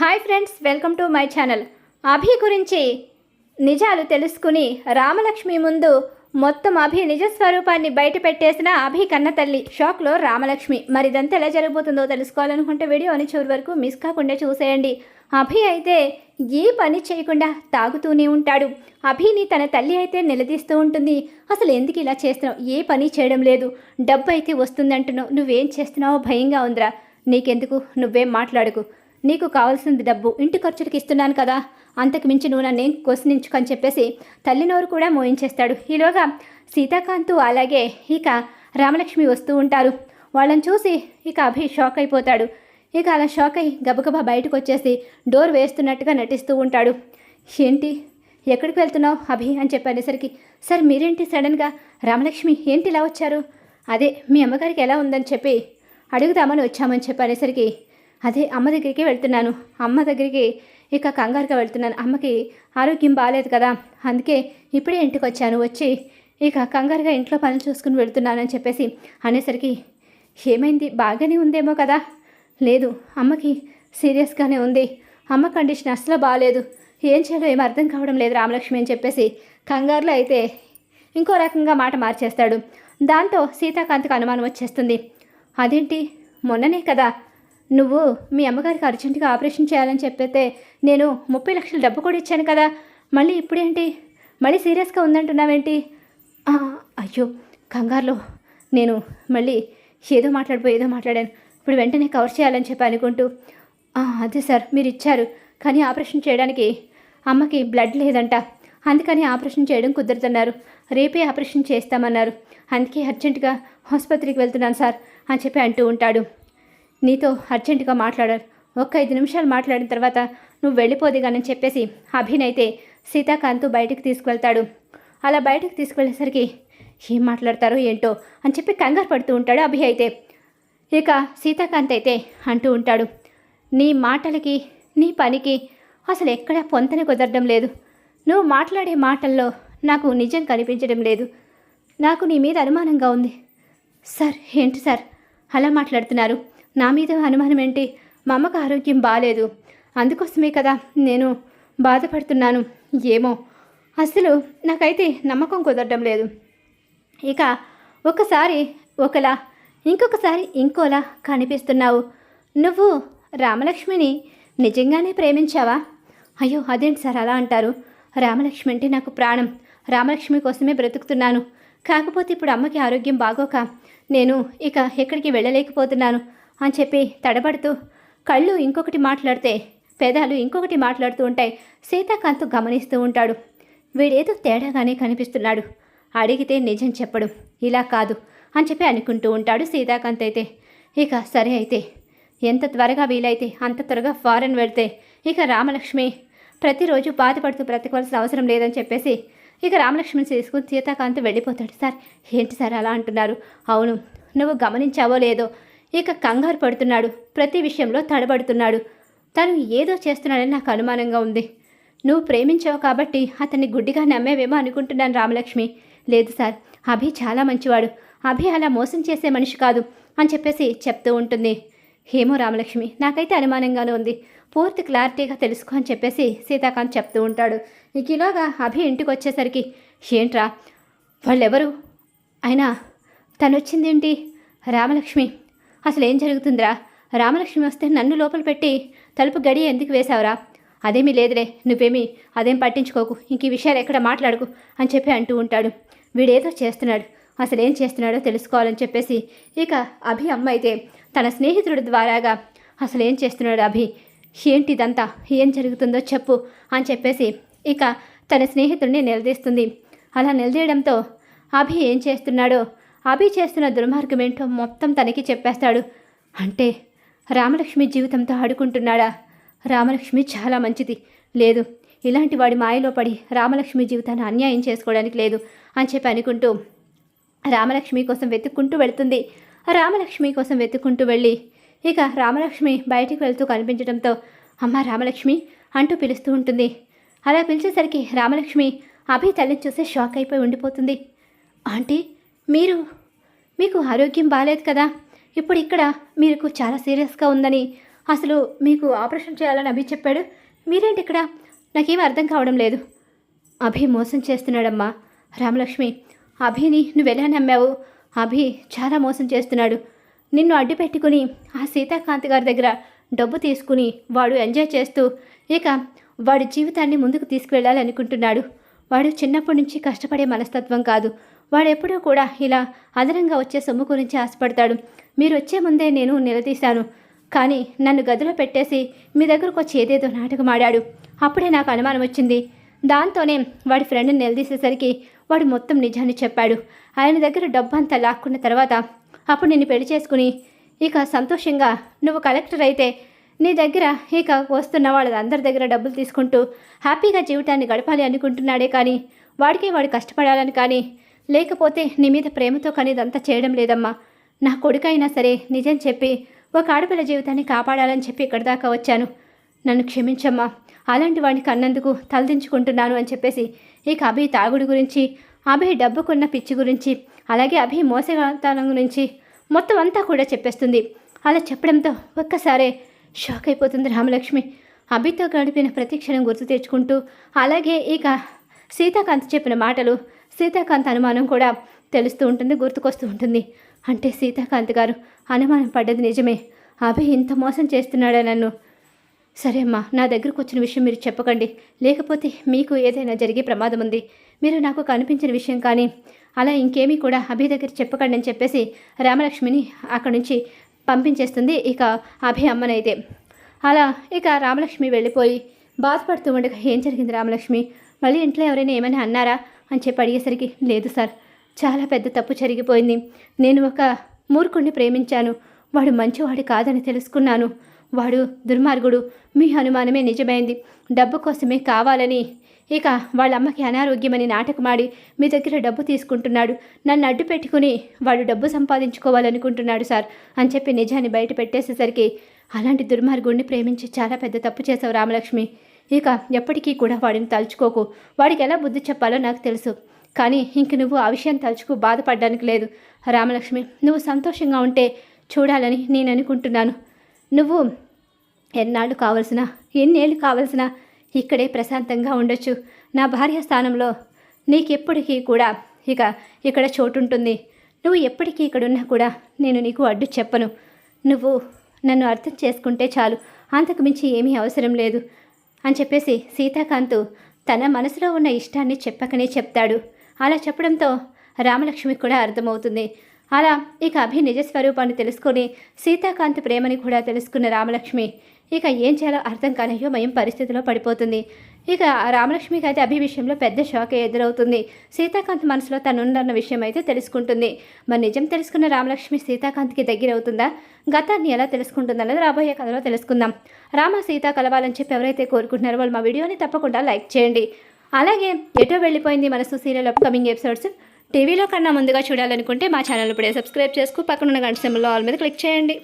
Hi friends welcome to my channel. Abhi గురించి నిజాలు తెలుసుకుని రామలక్ష్మి ముందు మొత్తం అభి నిజ స్వరూపాన్ని బయట పెట్టేసిన అభి కన్న తల్లి షాక్లో రామలక్ష్మి. మరి ఇదంతా ఎలా జరగబోతుందో తెలుసుకోవాలనుకుంటే వీడియోని చివరి వరకు మిస్ కాకుండా చూసేయండి. అభి అయితే ఏ పని చేయకుండా తాగుతూనే ఉంటాడు. అభిని తన తల్లి అయితే నిలదీస్తూ ఉంటుంది. అసలు ఎందుకు ఇలా చేస్తున్నావు? ఏ పని చేయడం లేదు. డబ్బు అయితే వస్తుందంటున్నావు. నువ్వేం చేస్తున్నావో భయంగా ఉందిరా. నీకెందుకు? నువ్వేం మాట్లాడుకు. నీకు కావాల్సింది డబ్బు ఇంటి ఖర్చులకు ఇస్తున్నాను కదా. అంతకు మించి నువ్వు నన్నేం కొసినించుకని చెప్పేసి తల్లి నోరు కూడా మోయించేస్తాడు. ఈలోగా సీతాకాంతు అలాగే ఇక రామలక్ష్మి వస్తూ ఉంటారు. వాళ్ళని చూసి ఇక అభి షాక్ అయిపోతాడు. ఇక అలా షాక్ అయి గబగబా బయటకు వచ్చేసి డోర్ వేస్తున్నట్టుగా నటిస్తూ ఉంటాడు. ఏంటి? ఎక్కడికి వెళ్తున్నావు అభి? అని చెప్పనేసరికి సార్ మీరేంటి సడన్గా రామలక్ష్మి ఏంటి ఇలా వచ్చారు? అదే మీ అమ్మగారికి ఎలా ఉందని చెప్పి అడుగుదామని వచ్చామని చెప్పనేసరికి అదే అమ్మ దగ్గరికి వెళ్తున్నాను. అమ్మ దగ్గరికి ఇక కంగారుగా వెళ్తున్నాను. అమ్మకి ఆరోగ్యం బాగాలేదు కదా. అందుకే ఇప్పుడే ఇంటికి వచ్చాను. వచ్చి ఇక కంగారుగా ఇంట్లో పనులు చూసుకుని వెళ్తున్నానని చెప్పేసి అనేసరికి ఏమైంది? బాగానే ఉందేమో కదా? లేదు. అమ్మకి సీరియస్గానే ఉంది. అమ్మ కండిషన్ అసలు బాగాలేదు ఏం చేయాలో ఏం అర్థం కావడం లేదు రామలక్ష్మి అని చెప్పేసి కంగారులో అయితే ఇంకో రకంగా మాట మార్చేస్తాడు. దాంతో సీతాకాంత్కి అనుమానం వచ్చేస్తుంది. అదేంటి? మొన్ననే కదా నువ్వు మీ అమ్మగారికి అర్జెంటుగా ఆపరేషన్ చేయాలని చెప్పితే నేను ముప్పై లక్షల డబ్బు కూడా ఇచ్చాను కదా. మళ్ళీ ఇప్పుడేంటి? మళ్ళీ సీరియస్గా ఉందంటున్నావేంటి? అయ్యో కంగారులో. నేను మళ్ళీ ఏదో మాట్లాడిపోయి ఏదో మాట్లాడాను. ఇప్పుడు వెంటనే కవర్ చేయాలని చెప్పి అనుకుంటూ. అదే సార్ మీరు ఇచ్చారు. కానీ ఆపరేషన్ చేయడానికి అమ్మకి బ్లడ్ లేదంట. అందుకని ఆపరేషన్ చేయడం కుదురుతున్నారు రేపే ఆపరేషన్ చేస్తామన్నారు. అందుకే అర్జెంటుగా ఆసుపత్రికి వెళ్తున్నాను సార్ అని చెప్పి అంటూ ఉంటాడు. నీతో అర్జెంటుగా మాట్లాడారు ఒక్క ఐదు నిమిషాలు మాట్లాడిన తర్వాత నువ్వు వెళ్ళిపోదిగానని చెప్పేసి అభినైతే సీతాకాంత్ బయటికి తీసుకువెళ్తాడు. అలా బయటకు తీసుకువెళ్ళేసరికి ఏం మాట్లాడతారో ఏంటో అని చెప్పి కంగారు పడుతూ ఉంటాడు అభి అయితే. ఇక సీతాకాంత్ అయితే అంటూ ఉంటాడు నీ మాటలకి నీ పనికి అసలు ఎక్కడ పొంతన కుదరడం లేదు. నువ్వు మాట్లాడే మాటల్లో నాకు నిజం కనిపించడం లేదు. నాకు నీ మీద అనుమానంగా ఉంది. సార్ ఏంటి సార్? అలా మాట్లాడుతున్నారు. నా మీద అనుమానం ఏంటి? మా అమ్మకు ఆరోగ్యం బాగాలేదు అందుకోసమే కదా నేను బాధపడుతున్నాను. ఏమో. అసలు నాకైతే నమ్మకం కుదరడం లేదు. ఇక ఒకసారి ఒకలా ఇంకొకసారి ఇంకోలా కనిపిస్తున్నావు. నువ్వు రామలక్ష్మిని నిజంగానే ప్రేమించావా? అయ్యో అదేంటి సార్ అలా అంటారు? రామలక్ష్మి అంటే నాకు ప్రాణం. రామలక్ష్మి కోసమే బ్రతుకుతున్నాను. కాకపోతే ఇప్పుడు అమ్మకి ఆరోగ్యం బాగోక నేను ఇక ఎక్కడికి వెళ్ళలేకపోతున్నాను. అని చెప్పి తడబడుతూ కళ్ళు ఇంకొకటి మాట్లాడితే పెదాలు ఇంకొకటి మాట్లాడుతూ ఉంటాయి సీతాకాంత్ గమనిస్తూ ఉంటాడు. వీడేదో తేడాగానే కనిపిస్తున్నాడు. అడిగితే నిజం చెప్పడు. ఇలా కాదు అని చెప్పి అనుకుంటూ ఉంటాడు సీతాకాంత్ అయితే. ఇక సరే అయితే. ఎంత త్వరగా వీలైతే అంత త్వరగా ఫారెన్ వెళ్తే ఇక రామలక్ష్మి ప్రతిరోజు బాధపడుతూ బ్రతకవలసిన అవసరం లేదని చెప్పేసి ఇక రామలక్ష్మిని తీసుకుని సీతాకాంత్ వెళ్ళిపోతాడు. సార్ ఏంటి సార్ అలా అంటున్నారు? అవును నువ్వు గమనించావో లేదో ఇక కంగారు పడుతున్నాడు. ప్రతి విషయంలో తడబడుతున్నాడు. తను ఏదో చేస్తున్నాడని నాకు అనుమానంగా ఉంది. నువ్వు ప్రేమించావు కాబట్టి అతన్ని గుడ్డిగా నమ్మేవేమో అనుకుంటున్నాను రామలక్ష్మి. లేదు సార్ అభి చాలా మంచివాడు. అభి అలా మోసం చేసే మనిషి కాదు అని చెప్పేసి చెప్తూ ఉంటుంది. హేమో రామలక్ష్మి నాకైతే అనుమానంగానే ఉంది. పూర్తి క్లారిటీగా తెలుసుకో అని చెప్పేసి సీతాకాంత్ చెప్తూ ఉంటాడు. ఇక ఇలాగా అభి ఇంటికి వచ్చేసరికి ఏంట్రా వాళ్ళెవరు? అయినా తను వచ్చిందేంటి రామలక్ష్మి అసలు ఏం జరుగుతుందిరా? రామలక్ష్మి వస్తే నన్ను లోపల పెట్టి తలుపు గడి ఎందుకు వేశావురా? అదేమీ లేదులే నువ్వేమీ అదేం పట్టించుకోకు ఇంక ఈ విషయాలు ఎక్కడ మాట్లాడుకు అని చెప్పి అంటూ ఉంటాడు. వీడేదో చేస్తున్నాడు అసలు ఏం చేస్తున్నాడో తెలుసుకోవాలని చెప్పేసి ఇక అభి అమ్మ అయితే తన స్నేహితుడి ద్వారాగా అసలు ఏం చేస్తున్నాడు అభి? ఏంటి ఇదంతా ఏం జరుగుతుందో చెప్పు అని చెప్పేసి ఇక తన స్నేహితుడిని నిలదీస్తుంది. అలా నిలదీయడంతో అభి ఏం చేస్తున్నాడో అభి చేస్తున్న దుర్మార్గం ఏంటో మొత్తం తనకి చెప్పేస్తాడు. అంటే రామలక్ష్మి జీవితంతో ఆడుకుంటున్నాడా? రామలక్ష్మి చాలా మంచిది. లేదు ఇలాంటి వాడి మాయలో పడి రామలక్ష్మి జీవితాన్ని అన్యాయం చేసుకోవడానికి లేదు అని చెప్పి అనుకుంటూ రామలక్ష్మి కోసం వెతుక్కుంటూ వెళుతుంది. రామలక్ష్మి కోసం వెతుక్కుంటూ వెళ్ళి ఇక రామలక్ష్మి బయటికి వెళ్తూ కనిపించడంతో అమ్మ రామలక్ష్మి అంటూ పిలుస్తూ ఉంటుంది. అలా పిలిచేసరికి రామలక్ష్మి అభి తల్లిని చూసి షాక్ అయిపోయి ఉండిపోతుంది. ఆంటీ మీరు మీకు ఆరోగ్యం బాగాలేదు కదా? ఇప్పుడు ఇక్కడ మీకు చాలా సీరియస్గా ఉందని అసలు మీకు ఆపరేషన్ చేయాలని అభి చెప్పాడు. మీరేంటి ఇక్కడ? నాకేం అర్థం కావడం లేదు. అభి మోసం చేస్తున్నాడమ్మా. రామలక్ష్మి అభిని నువ్వెలా నమ్మావు? అభి చాలా మోసం చేస్తున్నాడు. నిన్ను అడ్డు పెట్టుకుని ఆ సీతాకాంత్ గారి దగ్గర డబ్బు తీసుకుని వాడు ఎంజాయ్ చేస్తూ ఇక వాడి జీవితాన్ని ముందుకు తీసుకువెళ్ళాలనుకుంటున్నాడు. వాడు చిన్నప్పటి నుంచి కష్టపడే మనస్తత్వం కాదు. వాడెప్పుడూ కూడా ఇలా అదనంగా వచ్చే సొమ్ము గురించి ఆశపడతాడు. మీరు వచ్చే ముందే నేను నిలదీశాను. కానీ నన్ను గదిలో పెట్టేసి మీ దగ్గరకు వచ్చి ఏదేదో నాటకం ఆడాడు అప్పుడే నాకు అనుమానం వచ్చింది. దాంతోనే వాడి ఫ్రెండ్ని నిలదీసేసరికి వాడు మొత్తం నిజాన్ని చెప్పాడు. ఆయన దగ్గర డబ్బంతా లాక్కున్న తర్వాత అప్పుడు నిన్ను పెళ్ళి చేసుకుని ఇక సంతోషంగా నువ్వు కలెక్టర్ అయితే నీ దగ్గర ఇక వస్తున్న వాళ్ళందరి దగ్గర డబ్బులు తీసుకుంటూ హ్యాపీగా జీవితాన్ని గడపాలి అనుకుంటున్నాడే కానీ వాడికే వాడు కష్టపడాలని కానీ లేకపోతే నీ మీద ప్రేమతో కానీ ఇదంతా చేయడం లేదమ్మా. నా కొడుకైనా సరే నిజం చెప్పి ఒక ఆడపిల్ల జీవితాన్ని కాపాడాలని చెప్పి ఇక్కడి దాకా వచ్చాను. నన్ను క్షమించమ్మా. అలాంటి వాడిని కన్నందుకు తలదించుకుంటున్నాను అని చెప్పేసి ఇక అభి తాగుడు గురించి అభి డబ్బుకున్న పిచ్చి గురించి అలాగే అభి మోసగాతనం గురించి మొత్తం అంతా కూడా చెప్పేస్తుంది. అలా చెప్పడంతో ఒక్కసారే షాక్ అయిపోతుంది రామలక్ష్మి. అభితో గడిపిన ప్రతి క్షణం గుర్తు తెచ్చుకుంటూ అలాగే ఇక సీతాకాంత్ చెప్పిన మాటలు సీతాకాంత్ అనుమానం కూడా తెలుస్తూ ఉంటుంది గుర్తుకొస్తూ ఉంటుంది. అంటే సీతాకాంత్ గారు అనుమానం పడ్డది నిజమే. అభి ఇంత మోసం చేస్తున్నాడా నన్ను? సరే అమ్మా నా దగ్గరకు వచ్చిన విషయం మీరు చెప్పకండి. లేకపోతే మీకు ఏదైనా జరిగే ప్రమాదం ఉంది. మీరు నాకు కనిపించిన విషయం కానీ అలా ఇంకేమీ కూడా అభి దగ్గర చెప్పకండి అని చెప్పేసి రామలక్ష్మిని అక్కడి నుంచి పంపించేస్తుంది ఇక అభి అమ్మనైతే. అలా ఇక రామలక్ష్మి వెళ్ళిపోయి బాధపడుతూ ఉండగా ఏం జరిగింది రామలక్ష్మి? మళ్ళీ ఇంట్లో ఎవరైనా ఏమైనా అన్నారా? అని చెప్పి అడిగేసరికి లేదు సార్ చాలా పెద్ద తప్పు జరిగిపోయింది. నేను ఒక మూర్ఖుణ్ణి ప్రేమించాను. వాడు మంచివాడు కాదని తెలుసుకున్నాను. వాడు దుర్మార్గుడు. మీ అనుమానమే నిజమైంది. డబ్బు కోసమే కావాలని. ఇక వాళ్ళ అమ్మకి అనారోగ్యమని నాటకమాడి మీ దగ్గర డబ్బు తీసుకుంటున్నాడు. నన్ను అడ్డు పెట్టుకుని వాడు డబ్బు సంపాదించుకోవాలనుకుంటున్నాడు సార్ అని చెప్పి నిజాన్ని బయట పెట్టేసేసరికి అలాంటి దుర్మార్గుడిని ప్రేమించి చాలా పెద్ద తప్పు చేసావు రామలక్ష్మి. ఇక ఎప్పటికీ కూడా వాడిని తలుచుకోకు. వాడికి ఎలా బుద్ధి చెప్పాలో నాకు తెలుసు. కానీ ఇంక నువ్వు ఆ విషయం తలుచుకు బాధపడడానికి లేదు. రామలక్ష్మి నువ్వు సంతోషంగా ఉంటే చూడాలని నేను అనుకుంటున్నాను. నువ్వు ఎన్నాళ్ళు కావలసిన ఎన్నేళ్ళు కావలసిన ఇక్కడే ప్రశాంతంగా ఉండొచ్చు. నా భార్య స్థానంలో నీకెప్పటికీ కూడా ఇక ఇక్కడ చోటు ఉంటుంది నువ్వు ఎప్పటికీ ఇక్కడున్నా కూడా నేను నీకు అడ్డు చెప్పను. నువ్వు నన్ను అర్థం చేసుకుంటే చాలు. అంతకు మించి ఏమీ అవసరం లేదు. అని చెప్పేసి సీతాకాంత్ తన మనసులో ఉన్న ఇష్టాన్ని చెప్పకనే చెప్తాడు. అలా చెప్పడంతో రామలక్ష్మికి కూడా అర్థమవుతుంది. అలా ఇక అభి నిజ స్వరూపాన్ని తెలుసుకొని సీతాకాంత్ ప్రేమని కూడా తెలుసుకున్న రామలక్ష్మి ఇక ఏం చేయాలో అర్థం కానయ్యో మయం పరిస్థితిలో పడిపోతుంది. ఇక రామలక్ష్మికి అయితే అభి విషయంలో పెద్ద షాక్ ఎదురవుతుంది. సీతాకాంత్ మనసులో తనుందన్న విషయం అయితే తెలుసుకుంటుంది. మరి నిజం తెలుసుకున్న రామలక్ష్మి సీతాకాంత్కి దగ్గర అవుతుందా గతాన్ని ఎలా తెలుసుకుంటుందన్నది రాబోయే కథలో తెలుసుకుందాం. రామ సీత కలవాలని చెప్పి ఎవరైతే కోరుకుంటున్నారో వాళ్ళు మా వీడియోని తప్పకుండా లైక్ చేయండి. అలాగే ఎటో వెళ్ళిపోయింది మనసు సీరియల్ కమింగ్ ఎపిసోడ్స్ టీవీలో కన్నా ముందుగా చూడాలనుకుంటే మా ఛానల్ ఇప్పుడే సబ్స్క్రైబ్ చేసుకు. పక్కనున్న గంట సింబల్లో ఆల్ మీద క్లిక్ చేయండి.